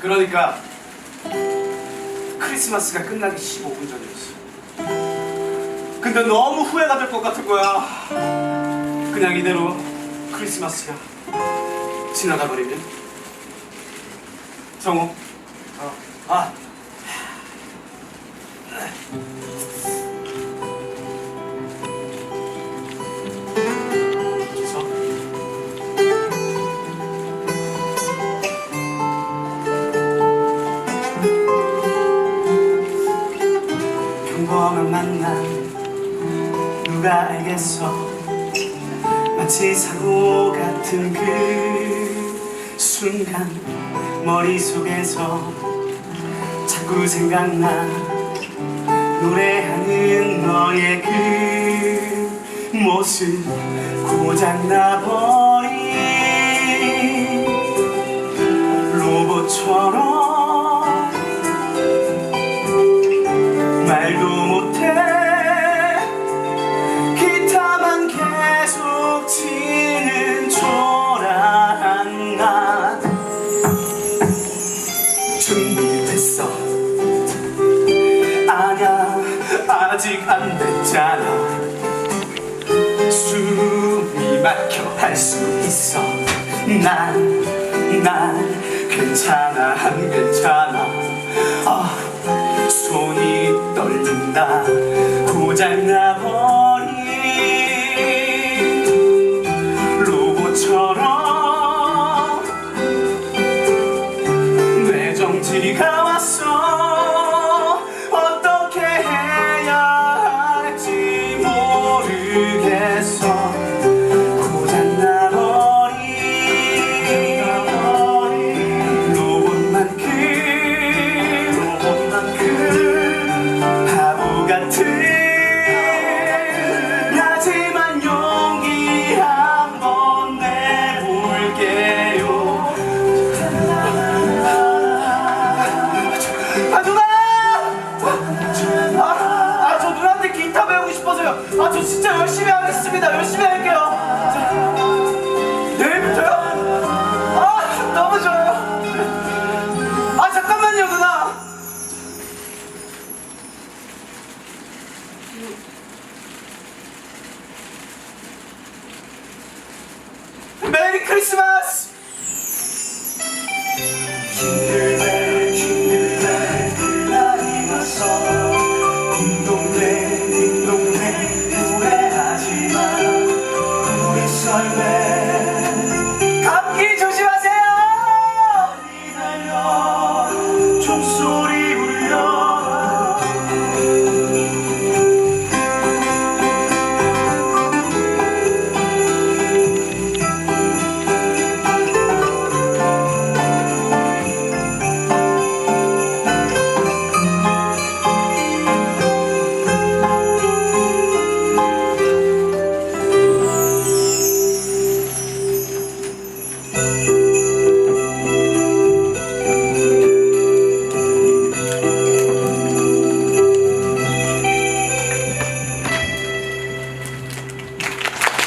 그러니까 크리스마스가 끝나기 15분 전이었어. 근데 너무 후회가 될 것 같은 거야. 그냥 이대로 크리스마스가 지나가 버리면. 정우. 어. 아. 평범한 만남 누가 알겠어? 마치 사고 같은 그 순간 머릿속에서 자꾸 생각나. 노래하는 너의 그 모습 고장나 버린 로봇처럼 준비됐어. 아냐 아직 안 됐잖아. 숨이 막혀 할 수 있어. 난, 난 괜찮아 안 괜찮아. 아 손이 떨린다. 고장나 버 알겠습니다. 열심히 할게요. 내일부터요? 아, 너무 좋아요. 아, 잠깐만요, 누나. 메리 크리스마스!